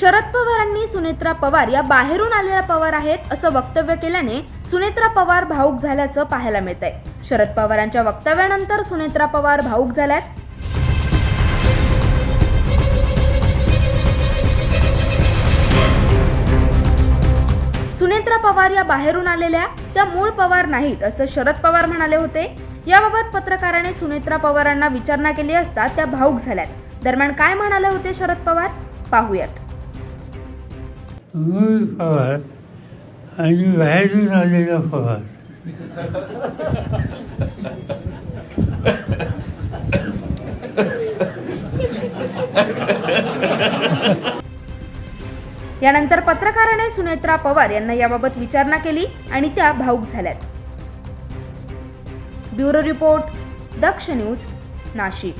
शरद पवारांनी सुनेत्रा पवार या बाहेरून आलेल्या पवार आहेत असं वक्तव्य केल्याने सुनेत्रा पवार भाऊक झाल्याचं पाहायला मिळत आहे शरद पवारांच्या वक्तव्यानंतर सुनेत्रा पवार भाऊक झाल्यात. सुनेत्रा पवार या बाहेरून आलेल्या त्या मूळ पवार नाहीत असं शरद पवार म्हणाले होते. याबाबत पत्रकाराने सुनेत्रा पवारांना विचारणा केली असता त्या भाऊक झाल्यात. दरम्यान काय म्हणाले होते शरद पवार? पाहूयात. मूळ पवार आणि बाहेरून आलेला पवार यानंतर पत्रकाराने सुनेत्रा पवार यांना याबाबत विचारणा केली आणि त्या भाऊक झाल्यात. Bureau report Daksh news Nashik.